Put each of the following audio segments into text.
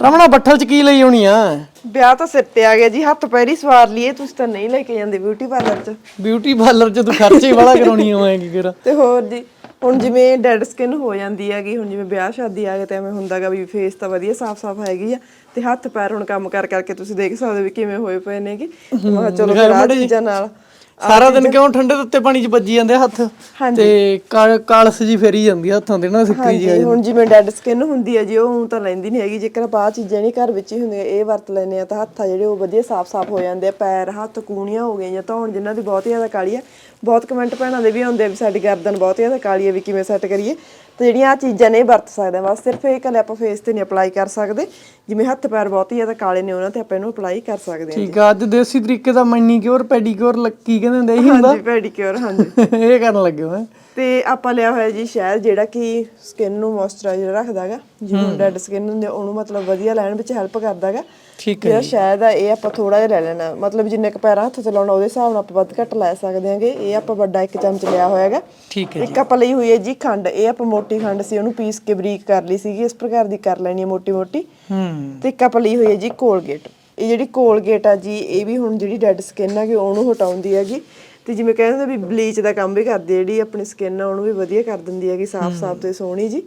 ਰਮਣਾ ਬੱਠਲ ਚ ਕੀ ਲਈ ਆਉਣੀ ਆ? ਵਿਆਹ ਤਾਂ ਸਿਰ ਤੇ ਆ ਗਿਆ ਜੀ ਹੱਥ ਪੈਰੀ ਸਵਾਰ ਲਈਏ ਤੁਸੀਂ ਤਾਂ ਨਹੀਂ ਲੈ ਕੇ ਜਾਂਦੇ ਬਿਊਟੀ ਪਾਰਲਰ 'ਚ। ਬਿਊਟੀ ਪਾਰਲਰ ਚ ਤੂੰ ਖਰਚੇ ਵਾਲਾ ਕਰਾਉਣੀ ਹੋਏਗੀ ਫਿਰ। ਤੇ ਹੋਰ ਜੀ ਹੁਣ ਜਿਵੇਂ ਡੈਡ ਸਕਿਨ ਹੋ ਜਾਂਦੀ ਹੈਗੀ ਹੁਣ ਜਿਵੇਂ ਵਿਆਹ ਸ਼ਾਦੀ ਆ ਗਏ ਤੇ ਐਵੇਂ ਹੁੰਦਾਗਾ ਵੀ ਫੇਸ ਤਾਂ ਵਧੀਆ ਸਾਫ਼-ਸਾਫ਼ ਹੈਗੀ ਆ ਤੇ ਹੱਥ ਪੈਰ ਹੁਣ ਕੰਮ ਕਰ ਕਰਕੇ ਤੁਸੀਂ ਦੇਖ ਸਕਦੇ ਹੋ ਵੀ ਕਿਵੇਂ ਹੋਏ ਪਏ ਨੇਗੇ ਤੇ ਮੈਂ ਕਿਹਾ ਚਲੋ ਫਿਰ ਆਹ ਚੀਜ਼ਾਂ ਨਾਲ। ਸਾਰਾ ਦਿਨ ਕਿਉਂ ਠੰਡੇ ਦਿੱਤੇ ਪਾਣੀ ਚ ਵੱਜੀ ਜਾਂਦੇ ਆ ਹੱਥ? ਤੇ ਕਾਲ- ਕਾਲਸ ਜੀ ਫੇਰੀ ਜਾਂਦੀ ਆ ਹੱਥਾਂ ਤੇ ਨਾ ਸਿੱਕਰੀ ਜੀ ਹਾਂਜੀ ਹੁਣ ਜਿਵੇਂ ਡੈਡ ਸਕਿਨ ਹੁੰਦੀ ਹੈ ਜੀ ਉਹ ਊਂ ਤਾਂ ਲੈਂਦੀ ਨਹੀਂ ਹੈਗੀ ਜੇਕਰ ਆਪਾਂ ਆਹ ਚੀਜ਼ਾਂ ਨਹੀਂ ਘਰ ਵਿੱਚ ਹੀ ਹੁੰਦੀਆਂ ਇਹ ਵਰਤ ਲੈਨੇ ਆ ਤਾਂ ਹੱਥ ਆ ਜਿਹੜੇ ਉਹ ਵਧੀਆ ਸਾਫ਼-ਸਾਫ਼ ਹੋ ਜਾਂਦੇ ਆ ਪੈਰ ਹੱਥ ਕੂਣੀਆਂ ਹੋ ਗਈਆਂ ਜਾਂ ਧੌਣ ਜਿਨ੍ਹਾਂ ਦੀ ਬਹੁਤ ਜ਼ਿਆਦਾ ਕਾਲੀ ਆ। ਬਹੁਤ ਕਮੈਂਟ ਭੈਣਾਂ ਦੇ ਵੀ ਆਉਂਦੇ ਆ ਵੀ ਸਾਡੀ ਗਰਦਨ ਬਹੁਤ ਜ਼ਿਆਦਾ ਕਾਲੀ ਹੈ ਵੀ ਕਿਵੇਂ ਸੈੱਟ ਕਰੀਏ। ਤੇ ਜਿਹੜੀਆਂ ਆ ਚੀਜ਼ਾਂ ਨੇ ਇਹ ਵਰਤ ਸਕਦੇ ਆ ਬਸ ਸਿਰਫ ਇਹ ਕਲੇ ਆਪਾਂ ਫੇਸ ਤੇ ਨਹੀਂ ਅਪਲਾਈ ਕਰ ਸਕਦੇ। ਜਿਵੇਂ ਹੱਥ ਪੈਰ ਬਹੁਤ ਜ਼ਿਆਦਾ ਕਾਲੇ ਨੇ ਉਹਨਾਂ ਤੇ ਆਪਾਂ ਇਹਨੂੰ ਅਪਲਾਈ ਕਰ ਸਕਦੇ ਹਾਂ ਠੀਕ ਆ ਅੱਜ ਦੇਸੀ ਤਰੀਕੇ ਦਾ ਮੈਨੀਕਿਉਰ ਪੈਡੀਕਿਉਰ ਲੱਕੀ ਕਹਿੰਦੇ ਹੁੰਦੇ ਇਹੀ ਹੁੰਦਾ। ਹਾਂਜੀ ਪੈਡੀਕਿਉਰ ਹਾਂਜੀ। ਇਹ ਕਰਨ ਲੱਗੇ ਹੋਏ। ਤੇ ਆਪਾਂ ਲਿਆ ਹੋਇਆ ਜੀ ਸ਼ਹਿਦ ਜਿਹੜਾ ਕਿ ਸਕਿਨ ਨੂੰ ਮੋਇਸਚਰਾਈਜ਼ਰ ਰੱਖਦਾਗਾ ਜਿਵੇਂ ਡੈਡ ਸਕਿਨ ਹੁੰਦੇ ਆ, ਉਹਨੂੰ ਮਤਲਬ ਵਧੀਆ ਲੈਣ ਵਿੱਚ ਹੈਲਪ ਕਰਦਾਗਾ ਠੀਕ ਜਿਹੜਾ ਸ਼ਹਿਦ ਆ ਇਹ ਆਪਾਂ ਥੋੜਾ ਜਿਹਾ ਲੈ ਲੈਣਾ। ਮਤਲਬ ਜਿੰਨੇ ਕੁ ਪੈਰਾਂ ਹੱਥ ਤੇ ਲਾਉਣਾ ਉਹਦੇ ਹਿਸਾਬ ਨਾਲ ਆਪਾਂ ਵੱਧ ਘੱਟ ਲੈ ਸਕਦੇ ਹਾਂਗੇ। ਇਹ ਆਪਾਂ ਵੱਡਾ ਇੱਕ ਚਮਚ ਲਿਆ ਹੋਇਆ ਹੈਗਾ ਠੀਕ ਹੈ ਇੱਕ ਆਪਾਂ ਲਈ ਹੋਈ ਹੈ ਜੀ ਖੰਡ। ਇਹ ਆਪਾਂ ਮੋਟੀ ਖੰਡ ਸੀ ਉਹਨੂੰ ਪੀਸ ਕੇ ਬਰੀਕ ਕਰ ਲਈ ਸੀਗੀ। ਇਸ ਪ੍ਰਕਾਰ ਦੀ ਕਰ ਲੈਣੀ ਹੈ ਮੋਟੀ ਮੋਟੀ ਹੂੰ। ਤੇ ਇੱਕ ਆਪਾਂ ਲਈ ਹੋਈ ਹੈ ਜੀ ਕੋਲਗੇਟ ਇਹ ਜਿਹੜੀ ਕੋਲਗੇਟ ਆ ਜੀ ਇਹ ਵੀ ਹੁਣ ਜਿਹੜੀ ਡੈਡ ਸਕਿਨ ਆ ਕਿ ਉਹਨੂੰ ਹਟਾਉਂਦੀ ਹੈਗੀ। ਤੇ ਜਿਵੇਂ ਕਹਿੰਦੇ ਵੀ ਬਲੀਚ ਦਾ ਕੰਮ ਵੀ ਕਰਦੀ ਹੈ ਜਿਹੜੀ ਆਪਣੀ ਸਕਿਨ ਆ ਉਹਨੂੰ ਵੀ ਵਧੀਆ ਕਰ ਦਿੰਦੀ ਹੈਗੀ ਸਾਫ਼-ਸਾਫ਼ ਤੇ ਸੋਹਣੀ ਜੀ।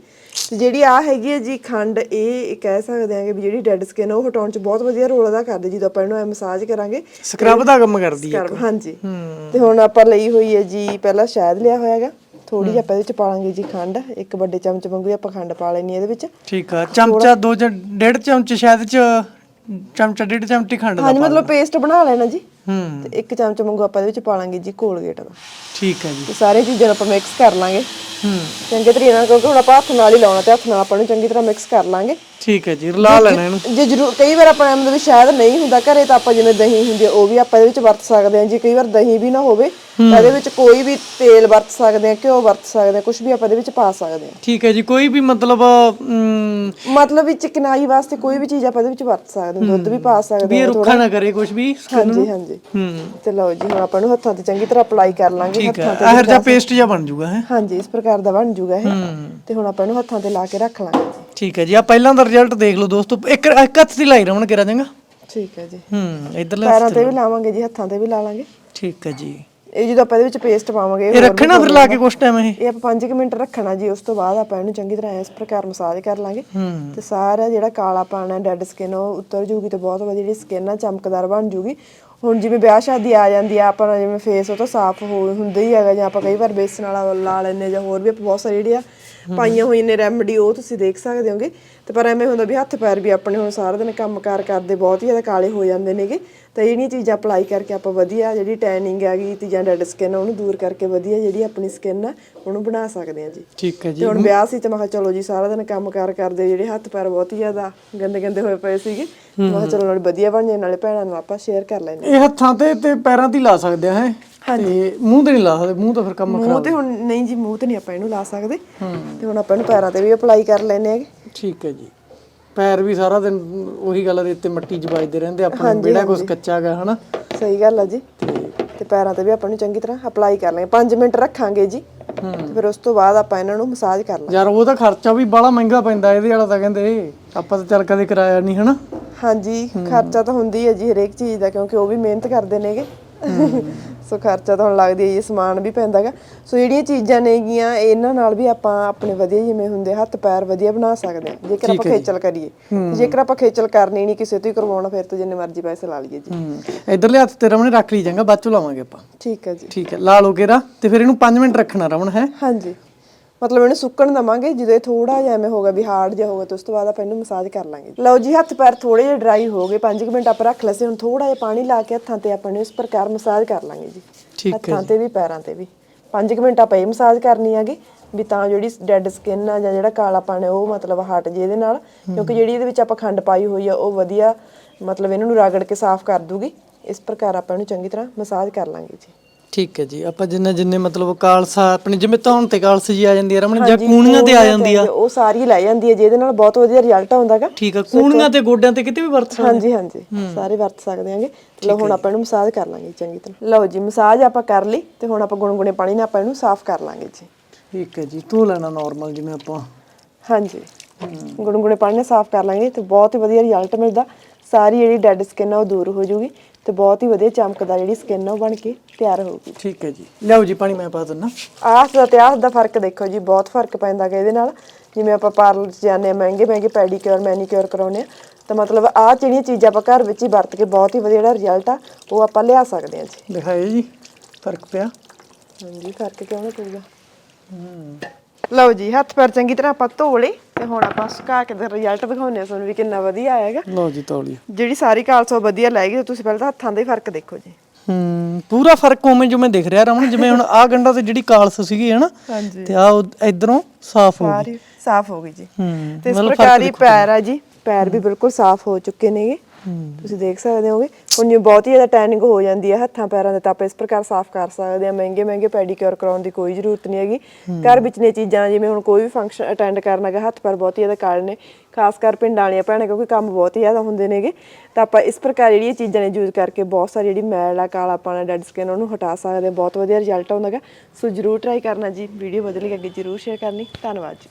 ਤੇ ਜਿਹੜੀ ਆ ਹੈਗੀ ਹੈ ਜੀ ਖੰਡ ਇਹ ਕਹਿ ਸਕਦੇ ਆਂਗੇ ਵੀ ਜਿਹੜੀ ਡੈਡ ਸਕਿਨ ਉਹ ਹਟਾਉਣ ਚ ਬਹੁਤ ਵਧੀਆ ਰੋਲ ਅਦਾ ਕਰਦੀ ਜਦੋਂ ਆਪਾਂ ਇਹਨੂੰ ਮਸਾਜ ਕਰਾਂਗੇ। ਸਕਰਬ ਦਾ ਕੰਮ ਕਰਦੀ ਕਰ ਹਾਂਜੀ। ਤੇ ਹੁਣ ਆਪਾਂ ਲਈ ਹੋਈ ਹੈ ਜੀ ਪਹਿਲਾਂ ਸ਼ਹਿਦ ਲਿਆ ਹੋਇਆ ਹੈਗਾ। ਥੋੜੀ ਜਿਹੀ ਆਪਾਂ ਇਹਦੇ ਚ ਪਾਲਾਂਗੇ ਜੀ ਖੰਡ। ਇੱਕ ਵੱਡੇ ਚਮਚ ਵਾਂਗੂ ਹੀ ਆਪਾਂ ਖੰਡ ਪਾ ਲੈਣੀ ਇਹਦੇ ਵਿੱਚ। ਠੀਕ ਆ। ਚਮਚਾ ਦੋ ਜਾਂ ਡੇਢ ਚਮਚ ਸ਼ਾਇਦ ਚ ਚਮਚਾ ਡੇਢ ਚਮਚੀ ਖੰਡ ਦਾ ਹਾਂਜੀ ਮਤਲਬ ਪੇਸਟ ਬਣਾ ਲੈਣਾ ਜੀ। ਹੂੰ। ਤੇ ਇੱਕ ਚਮਚ ਵਾਂਗੂ ਆਪਾਂ ਇਹਦੇ ਵਿੱਚ ਪਾ ਲਾਂਗੇ ਜੀ ਕੋਲਗੇਟ ਦਾ ਠੀਕ ਹੈ ਜੀ। ਤੇ ਸਾਰੇ ਚੀਜ਼ਾਂ ਨੂੰ ਆਪਾਂ ਮਿਕਸ ਕਰ ਲਾਂਗੇ। ਹੂੰ। ਚੰਗੇ ਤਰੀਕੇ ਨਾਲ ਕਿਉਂਕਿ ਹੁਣ ਆਪਾਂ ਹੱਥ ਨਾਲ ਹੀ ਲਾਉਣਾ ਤੇ ਹੱਥ ਨਾਲ ਆਪਾਂ ਨੂੰ ਚੰਗੀ ਤਰ੍ਹਾਂ ਮਿਕਸ ਕਰ ਲਾਂਗੇ। ਠੀਕ ਹੈ ਜੀ ਰਲਾ ਲੈਣਾ ਇਹਨੂੰ। ਜੇ ਜ਼ਰੂਰ ਕਈ ਵਾਰ ਆਪਾਂ ਮਤਲਬ ਸ਼ਾਇਦ ਨਹੀਂ ਹੁੰਦਾ ਘਰੇ ਤਾਂ ਆਪਾਂ ਜਿਵੇਂ ਦਹੀਂ ਹੁੰਦੀ ਆ ਉਹ ਵੀ ਆਪਾਂ ਇਹਦੇ ਵਿੱਚ ਵਰਤ ਸਕਦੇ ਹਾਂ। ਜੇ ਕਈ ਵਾਰ ਦਹੀਂ ਵੀ ਨਾ ਹੋਵੇ ਤਾਂ ਇਹਦੇ ਵਿੱਚ ਕੋਈ ਵੀ ਤੇਲ ਵਰਤ ਸਕਦੇ ਹਾਂ ਘਿਓ ਵਰਤ ਸਕਦੇ ਹਾਂ ਕੁਝ ਵੀ ਆਪਾਂ ਇਹਦੇ ਵਿੱਚ ਪਾ ਸਕਦੇ ਹਾਂ। ਠੀਕ ਹੈ ਜੀ ਕੋਈ ਵੀ ਮਤਲਬ ਅਮ, ਮਤਲਬ ਵੀ ਚਿਕਨਾਈ ਵਾਸਤੇ ਕੋਈ ਵੀ ਚੀਜ਼ ਆਪਾਂ ਇਹਦੇ ਵਿੱਚ ਵਰਤ ਸਕਦੇ ਹਾਂ ਦੁੱਧ ਵੀ ਪਾ ਸਕਦੇ ਵੀ ਇਹ ਰੁੱਖਾ ਨਾ ਕਰੇ ਕੁਝ ਵੀ ਹਾਂਜੀ ਹਾਂਜੀ। ਹੂੰ। ਤੇ ਲਓ ਜੀ ਹੁਣ ਆਪਾਂ ਨੂੰ ਹੱਥਾਂ ਤੇ ਚੰਗੀ ਤਰ੍ਹਾਂ ਅਪਲਾਈ ਕਰ ਲਾਂਗੇ ਠੀਕ ਹੈ। ਹੱਥਾਂ ਤੇ ਜਿਹਾ ਪੇਸਟ ਜਿਹਾ ਬਣ ਜੂਗਾ ਹੈ। ਹਾਂਜੀ ਇਸ ਪ੍ਰਕਾਰ ਦਾ ਬਣ ਜੂਗਾ ਇਹ ਤੇ ਹੁਣ ਆਪਾਂ ਇਹਨੂੰ ਹੱਥਾਂ ਤੇ ਲਾ ਕੇ ਰੱਖ ਲਾਂਗੇ। ਜੀ ਠੀਕ ਹੈ ਜੀ ਆ ਪਹਿਲਾਂ ਦਾ ਰਿਜ਼ਲਟ ਦੇਖ ਲਓ ਦੋਸਤੋ ਇੱਕ ਇੱਕ ਹੱਥ ਦੀ ਲਾਈ ਰਮਣ ਕਰਾ ਜਾਂਗਾ ਠੀਕ ਹੈ ਜੀ। ਹੂੰ ਇਧਰਲੇ ਪੈਰਾਂ ਤੇ ਵੀ ਲਾਵਾਂਗੇ ਜੀ ਹੱਥਾਂ ਤੇ ਵੀ ਲਾ ਲਾਂਗੇ। ਠੀਕ ਹੈ ਜੀ। ਇਹ ਜਦੋਂ ਆਪਾਂ ਇਹਦੇ ਵਿੱਚ ਪੇਸਟ ਪਾਵਾਂਗੇ ਇਹ ਰੱਖਣਾ ਫਿਰ ਲਾ ਕੇ ਕੁਛ ਟਾਈਮ ਇਹ? ਇਹ ਆਪਾਂ 5 ਮਿੰਟ ਰੱਖਣਾ ਜੀ ਉਸ ਤੋਂ ਬਾਅਦ ਆਪਾਂ ਇਹਨੂੰ ਚੰਗੀ ਤਰ੍ਹਾਂ ਇਸ ਪ੍ਰਕਾਰ ਮਸਾਜ ਕਰ ਲਾਂਗੇ। ਤੇ ਸਾਰਾ ਜਿਹੜਾ ਕਾਲਾ ਪਾਣਾ ਡੈਡ ਸਕਿਨ ਉਹ ਉਤਰ ਜੂਗੀ ਤੇ ਬਹੁਤ ਵਧੀਆ ਜਿਹੜੀ ਸਕਿਨ ਆ ਚਮਕਦਾਰ ਬਣ ਜੂਗੀ। ਹੁਣ ਜਿਵੇਂ ਵਿਆਹ ਸ਼ਾਦੀ ਆ ਜਾਂਦੀ ਆ ਆਪਾਂ ਜਿਵੇਂ ਫੇਸ ਉਹ ਤਾਂ ਸਾਫ਼ ਹੋ ਹੁੰਦਾ ਹੀ ਹੈਗਾ ਜਾਂ ਆਪਾਂ ਕਈ ਵਾਰ ਬੇਸਨ ਵਾਲਾ ਲਾ ਲੈਨੇ ਜਾਂ ਹੋਰ ਵੀ ਆਪਾਂ ਬਹੁਤ ਸਾਰੇ ਜਿਹੜੇ ਆ ਪਾਈਆਂ ਹੋਈਆਂ ਨੇ ਰੈਮਡੀ ਉਹ ਤੁਸੀਂ ਦੇਖ ਸਕਦੇ ਹੋਗੇ। ਤੇ ਪਰ ਐਵੇਂ ਹੁੰਦਾ ਵੀ ਹੱਥ ਪੈਰ ਵੀ ਆਪਣੇ ਹੁਣ ਸਾਰਾ ਦਿਨ ਕੰਮਕਾਰ ਕਰਦੇ, ਬਹੁਤ ਹੀ ਜ਼ਿਆਦਾ ਕਾਲੇ ਹੋ ਜਾਂਦੇ ਨੇਗੇ। ਤਾਂ ਜਿਹੜੀਆਂ ਚੀਜ਼ਾਂ ਅਪਲਾਈ ਕਰਕੇ ਆਪਾਂ ਵਧੀਆ ਜਿਹੜੀ ਟੈਨਿੰਗ ਹੈਗੀ ਤੇ ਜਾਂ ਡੈਡ ਸਕਿਨ ਉਹਨੂੰ ਦੂਰ ਕਰਕੇ ਵਧੀਆ ਜਿਹੜੀ ਆਪਣੀ ਸਕਿਨ ਆ ਉਹਨੂੰ ਬਣਾ ਸਕਦੇ ਆ ਜੀ। ਠੀਕ ਹੈ ਜੀ। ਤੇ ਹੁਣ ਵਿਆਹ ਸੀ ਤੇ ਮੈਂ ਕਿਹਾ ਚਲੋ ਜੀ ਸਾਰਾ ਦਿਨ ਕੰਮਕਾਰ ਕਰਦੇ ਜਿਹੜੇ ਹੱਥ ਪੈਰ ਬਹੁਤ ਜ਼ਿਆਦਾ ਗੰਦੇ ਗੰਦੇ ਹੋਏ ਪਏ ਸੀਗੇ ਮੈਂ ਕਿਹਾ ਚਲੋ ਨਾਲੇ ਵਧੀਆ ਬਣ ਜਾਏ ਨਾਲੇ ਭੈਣਾਂ ਨੂੰ ਆਪਾਂ ਸ਼ੇਅਰ ਕਰ ਲੈਂਦੇ ਇਹ ਹੱਥਾਂ ਤੇ ਤੇ ਪੈਰਾਂ ਤੇ ਹੀ ਲਾ ਸਕਦੇ ਆ ਹੈ? ਤੇ ਮੂੰਹ ਤੇ ਨਹੀਂ ਲਾ ਸਕਦੇ ਮੂੰਹ ਤਾਂ ਫਿਰ ਕੰਮ ਮੂੰਹ ਤੇ ਹੁਣ ਨਹੀਂ ਜੀ ਮੂੰਹ ਤੇ ਨਹੀਂ ਆਪਾਂ ਇਹਨੂੰ ਲਾ ਸਕਦੇ। ਤੇ ਹੁਣ ਆਪਾਂ ਇਹਨੂੰ ਪੈਰਾਂ ਤੇ ਵੀ ਅਪਲਾਈ ਕਰ ਲੈਨੇ ਹੈਗੇ। ਠੀਕ ਹੈ ਜੀ। ਪੈਰ ਵੀ ਸਾਰਾ ਦਿਨ ਉਹੀ ਗੱਲ ਰੇਤੇ ਮਿੱਟੀ ਚ ਵੱਜਦੇ ਰਹਿੰਦੇ ਆਪਾਂ ਨੂੰ ਬੇੜਾ ਕੁਛ ਕੱਚਾ ਗਾ ਹਨਾ? ਸਹੀ ਗੱਲ ਆ ਜੀ। ਤੇ ਪੈਰਾਂ ਤੇ ਵੀ ਆਪਾਂ ਨੂੰ ਚੰਗੀ ਤਰ੍ਹਾਂ ਅਪਲਾਈ ਕਰ ਲਾਂਗੇ। 5 ਮਿੰਟ ਰੱਖਾਂਗੇ ਜੀ। ਤੇ ਫਿਰ ਉਸ ਤੋਂ ਬਾਅਦ ਆਪਾਂ ਇਹਨਾਂ ਨੂੰ ਮਸਾਜ ਕਰ ਲਾਂਗੇ। ਯਾਰ ਉਹਦਾ ਖਰਚਾ ਵੀ ਬੜਾ ਮਹਿੰਗਾ ਪੈਂਦਾ ਇਹਦੇ ਵਾਲਾ ਤਾਂ ਕਹਿੰਦੇ ਆਪਾਂ ਤਾਂ ਚੱਲ ਕਦੇ ਕਰਾਇਆ ਨਹੀਂ ਹਨਾ? ਹਾਂਜੀ ਖਰਚਾ ਤਾਂ ਹੁੰਦੀ ਹੈ ਜੀ ਹਰੇਕ ਚੀਜ਼ ਦਾ ਕਿਉਂਕਿ ਉਹ ਵੀ ਮਿਹਨਤ ਕਰਦੇ ਨੇਗੇ। ਸੋ ਖਰਚਾ ਤਾਂ ਹੁਣ ਲੱਗਦੀ ਹੈ ਜੀ ਸਮਾਨ ਵੀ ਪੈਂਦਾਗਾ ਸੋ ਜਿਹੜੀਆਂ ਚੀਜ਼ਾਂ ਨੇਗੀਆਂ ਇਹਨਾਂ ਨਾਲ ਵੀ ਆਪਾਂ ਆਪਣੇ ਵਧੀਆ ਜਿਵੇਂ ਹੁੰਦੇ ਹੱਥ ਪੈਰ ਵਧੀਆ ਬਣਾ ਸਕਦੇ ਹਾਂ। ਜੇਕਰ ਆਪਾਂ ਖੇਚਲ ਕਰੀਏ। ਜੇਕਰ ਆਪਾਂ ਖੇਚਲ ਕਰਨੀ ਨਹੀਂ ਕਿਸੇ ਤੋਂ ਹੀ ਕਰਵਾਉਣਾ ਫਿਰ ਤਾਂ ਜਿੰਨੇ ਮਰਜ਼ੀ ਪੈਸੇ ਲਾ ਲਈਏ ਜੀ। ਇਧਰਲੇ ਹੱਥ ਤੇ ਰਮਣ ਰੱਖ ਲਈ ਜਾਂਗਾ ਬਾਅਦ ਚ ਲਾਵਾਂਗੇ ਆਪਾਂ। ਠੀਕ ਹੈ ਜੀ। ਠੀਕ ਹੈ ਲਾ ਲਓ ਕੇਰਾ ਤੇ ਫਿਰ ਇਹਨੂੰ 5 ਮਿੰਟ ਰੱਖਣਾ ਰਮਣ ਹੈ? ਹਾਂਜੀ। ਮਤਲਬ ਇਹਨੂੰ ਸੁੱਕਣ ਦਵਾਂਗੇ ਜਦੋਂ ਇਹ ਥੋੜਾ ਜਿਹਾ ਐਵੇਂ ਹੋਗਾ ਵੀ ਹਾਰਡ ਜਿਹਾ ਹੋਗਾ ਤੇ ਉਸ ਤੋਂ ਬਾਅਦ ਆਪਾਂ ਇਹਨੂੰ ਮਸਾਜ ਕਰ ਲਾਂਗੇ। ਲਓ ਜੀ ਹੱਥ ਪੈਰ ਥੋੜੇ ਜਿਹਾ ਡਰਾਈ ਹੋ ਗਏ 5 ਮਿੰਟ ਆਪਾਂ ਰੱਖ ਲਏ ਸੀ ਹੁਣ ਥੋੜਾ ਜਿਹਾ ਪਾਣੀ ਲਾ ਕੇ ਹੱਥਾਂ ਤੇ ਆਪਾਂ ਨੂੰ ਇਸ ਪ੍ਰਕਾਰ ਮਸਾਜ ਕਰ ਲਾਂਗੇ ਜੀ। ਹੱਥਾਂ ਤੇ ਵੀ ਪੈਰਾਂ ਤੇ ਵੀ। 5 ਮਿੰਟ ਆਪਾਂ ਇਹ ਮਸਾਜ ਕਰਨੀ ਹੈਗੀ ਵੀ ਤਾਂ ਜਿਹੜੀ ਡੈਡ ਸਕਿਨ ਆ ਜਾਂ ਜਿਹੜਾ ਕਾਲਾ ਪਾਣੀ ਉਹ ਮਤਲਬ ਹਟ ਜੇ ਇਹਦੇ ਨਾਲ ਕਿਉਂਕਿ ਜਿਹੜੀ ਇਹਦੇ ਵਿੱਚ ਆਪਾਂ ਖੰਡ ਪਾਈ ਹੋਈ ਆ ਉਹ ਵਧੀਆ ਮਤਲਬ ਇਹਨਾਂ ਨੂੰ ਰਗੜ ਕੇ ਸਾਫ਼ ਕਰ ਦੂਗੀ। ਇਸ ਪ੍ਰਕਾਰ ਆਪਾਂ ਇਹਨੂੰ ਚੰਗੀ ਤਰ੍ਹਾਂ ਮਸਾਜ ਕਰ ਲਾਂਗੇ ਜੀ। ਠੀਕ ਹੈ ਜੀ ਆਪਾਂ ਜਿੰਨੇ ਜਿੰਨੇ ਮਤਲਬ ਕਾਲਸਾ ਆਪਣੇ ਜਿਵੇਂ ਧੌਣ ਤੇ ਕਾਲਸ ਜੀ ਆ ਜਾਂਦੀ ਆ ਰਮਣ ਜਾਂ ਕੂਣੀਆਂ ਤੇ ਆ ਜਾਂਦੀ ਆ। ਉਹ ਸਾਰੀ ਲੈ ਜਾਂਦੀ ਹੈ ਜਿਹਦੇ ਨਾਲ ਬਹੁਤ ਵਧੀਆ ਰਿਜ਼ਲਟ ਆਉਂਦਾਗਾ। ਠੀਕ ਆ ਕੂਣੀਆਂ ਤੇ ਗੋਡਿਆਂ ਤੇ ਕਿਤੇ ਵੀ ਵਰਤ ਸਕਦੇ ਹਾਂਜੀ ਹਾਂਜੀ ਸਾਰੇ ਵਰਤ ਸਕਦੇ ਆਂਗੇ। ਲਓ ਹੁਣ ਆਪਾਂ ਇਹਨੂੰ ਮਸਾਜ ਕਰ ਲਾਂਗੇ ਚੰਗੀ ਤਰ੍ਹਾਂ। ਲਓ ਜੀ ਮਸਾਜ ਆਪਾਂ ਕਰ ਲਈ ਤੇ ਹੁਣ ਆਪਾਂ ਗੁਣਗੁਣੇ ਪਾਣੀ ਨਾਲ ਆਪਾਂ ਇਹਨੂੰ ਸਾਫ਼ ਕਰ ਲਾਂਗੇ ਜੀ। ਠੀਕ ਹੈ ਜੀ ਧੋ ਲੈਣਾ ਨਾਰਮਲ ਜਿਵੇਂ ਆਪਾਂ। ਹਾਂਜੀ। ਗੁਣਗੁਣੇ ਪਾਣੀ ਨਾਲ ਸਾਫ਼ ਕਰ ਲਾਂਗੇ ਤੇ ਬਹੁਤ ਹੀ ਵਧੀਆ ਰਿਜ਼ਲਟ ਮਿਲਦਾ। ਸਾਰੀ ਜਿਹੜੀ ਡੈਡ ਸਕਿਨ ਆ ਉਹ ਦੂਰ ਹੋ ਜਾਊਗੀ ਤੇ ਬਹੁਤ ਹੀ ਵਧੀਆ ਚਮਕਦਾ ਜਿਹੜੀ ਸਕਿਨ ਆ ਉਹ ਬਣ ਕੇ ਤਿਆਰ ਹੋਊਗੀ। ਠੀਕ ਹੈ ਜੀ। ਲਿਆਓ ਜੀ ਪਾਣੀ ਮੈਂ ਪਾ ਦਿੰਦਾ। ਆਸ ਦਾ ਤੇ ਆਸ ਦਾ ਫ਼ਰਕ ਦੇਖੋ ਜੀ ਬਹੁਤ ਫ਼ਰਕ ਪੈਂਦਾ ਗਾ ਇਹਦੇ ਨਾਲ। ਜਿਵੇਂ ਆਪਾਂ ਪਾਰਲਰ 'ਚ ਜਾਂਦੇ ਆ ਮਹਿੰਗੇ ਮਹਿੰਗੇ ਪੈਡੀਕਿਉਰ ਮੈਨੀਕਿਉਰ ਕਰਾਉਂਦੇ ਆ ਤਾਂ ਮਤਲਬ ਆਹ ਜਿਹੜੀਆਂ ਚੀਜ਼ਾਂ ਆਪਾਂ ਘਰ ਵਿੱਚ ਹੀ ਵਰਤ ਕੇ ਬਹੁਤ ਹੀ ਵਧੀਆ ਜਿਹੜਾ ਰਿਜ਼ਲਟ ਆ ਉਹ ਆਪਾਂ ਲਿਆ ਸਕਦੇ ਹਾਂ ਜੀ। ਦਿਖਾਇਓ ਜੀ ਫ਼ਰਕ ਪਿਆ। ਹਾਂਜੀ ਫ਼ਰਕ ਕਿਉਂ ਨਾ ਪਊਗਾ? ਲਓ ਜੀ ਹੱਥ ਪੈਰ ਚੰਗੀ ਤਰ੍ਹਾਂ ਆਪਾਂ ਧੋ ਲਏ। ਤੇ ਹੁਣ ਆਪਾਂ ਸੁਕਾ ਕੇ ਦਾ ਰਿਜ਼ਲਟ ਦਿਖਾਉਂਦੇ ਆ ਤੁਹਾਨੂੰ ਵੀ ਕਿੰਨਾ ਵਧੀਆ ਆਏਗਾ ਲਓ ਜੀ ਤੌਲੀ ਜਿਹੜੀ ਸਾਰੀ ਕਾਲਸੋ ਵਧੀਆ ਲੱਗੀ ਤੇ ਤੁਸੀਂ ਪਹਿਲਾਂ ਤਾਂ ਹੱਥਾਂ ਦਾ ਹੀ ਫ਼ਰਕ ਦੇਖੋ ਜੀ। ਹੂੰ ਪੂਰਾ ਫ਼ਰਕ ਉਵੇਂ ਜਿਵੇਂ ਦਿਖ ਰਿਹਾ ਰਮਨ ਜਿਵੇਂ ਹੁਣ ਆਹ ਗੰਡਾ ਤੇ ਜਿਹੜੀ ਕਾਲਸ ਸੀਗੀ ਹਨਾ ਹਾਂਜੀ। ਤੇ ਆ ਇਧਰੋਂ ਸਾਫ਼ ਹੋ ਗਈ। ਸਾਰੀ ਸਾਫ਼ ਹੋ ਗਈ ਜੀ। ਹੂੰ ਤੇ ਇਸ ਮਤਲਬ ਪ੍ਰਕਾਰ ਹੀ ਪੈਰ ਆ ਜੀ ਪੈਰ ਵੀ ਬਿਲਕੁਲ ਸਾਫ਼ ਹੋ ਚੁੱਕੇ ਨੇਗੇ। ਤੁਸੀਂ ਦੇਖ ਸਕਦੇ ਹੋਗੇ ਹੁਣ ਜਿਵੇਂ ਬਹੁਤ ਹੀ ਜ਼ਿਆਦਾ ਟੈਨਿੰਗ ਹੋ ਜਾਂਦੀ ਹੈ ਹੱਥਾਂ ਪੈਰਾਂ ਦੇ ਤਾਂ ਆਪਾਂ ਇਸ ਪ੍ਰਕਾਰ ਸਾਫ਼ ਕਰ ਸਕਦੇ ਆ ਮਹਿੰਗੇ ਮਹਿੰਗੇ ਪੈਡੀਕਿਉਰ ਕਰਾਉਣ ਦੀ ਕੋਈ ਜ਼ਰੂਰਤ ਨਹੀਂ ਹੈਗੀ। ਘਰ ਵਿੱਚ ਨੇ ਚੀਜ਼ਾਂ ਜਿਵੇਂ ਹੁਣ ਕੋਈ ਵੀ ਫੰਕਸ਼ਨ ਅਟੈਂਡ ਕਰਨਾ ਹੈਗਾ ਹੱਥ ਪੈਰ ਬਹੁਤ ਹੀ ਜ਼ਿਆਦਾ ਕਾਲੇ ਨੇ ਖਾਸ ਕਰ ਪਿੰਡਾਂ ਵਾਲੀਆਂ ਭੈਣਾਂ ਕਿਉਂਕਿ ਕੰਮ ਬਹੁਤ ਹੀ ਜ਼ਿਆਦਾ ਹੁੰਦੇ ਨੇਗੇ। ਤਾਂ ਆਪਾਂ ਇਸ ਪ੍ਰਕਾਰ ਜਿਹੜੀਆਂ ਚੀਜ਼ਾਂ ਨੇ ਯੂਜ਼ ਕਰਕੇ ਬਹੁਤ ਸਾਰੀ ਜਿਹੜੀ ਮੈਲ ਆ ਕਾਲਾ ਪਾਣਾ ਡੈਡ ਸਕਿਨ ਉਹਨੂੰ ਹਟਾ ਸਕਦੇ ਹਾਂ। ਬਹੁਤ ਵਧੀਆ ਰਿਜ਼ਲਟ ਆਉਂਦਾ ਹੈਗਾ। ਸੋ ਜਰੂਰ ਟਰਾਈ ਕਰਨਾ ਜੀ। ਵੀਡੀਓ ਵਧੀਆ ਲੱਗੀ ਅੱਗੇ ਜਰੂਰ ਸ਼ੇਅਰ ਕਰਨੀ। ਧੰਨਵਾਦ ਜੀ।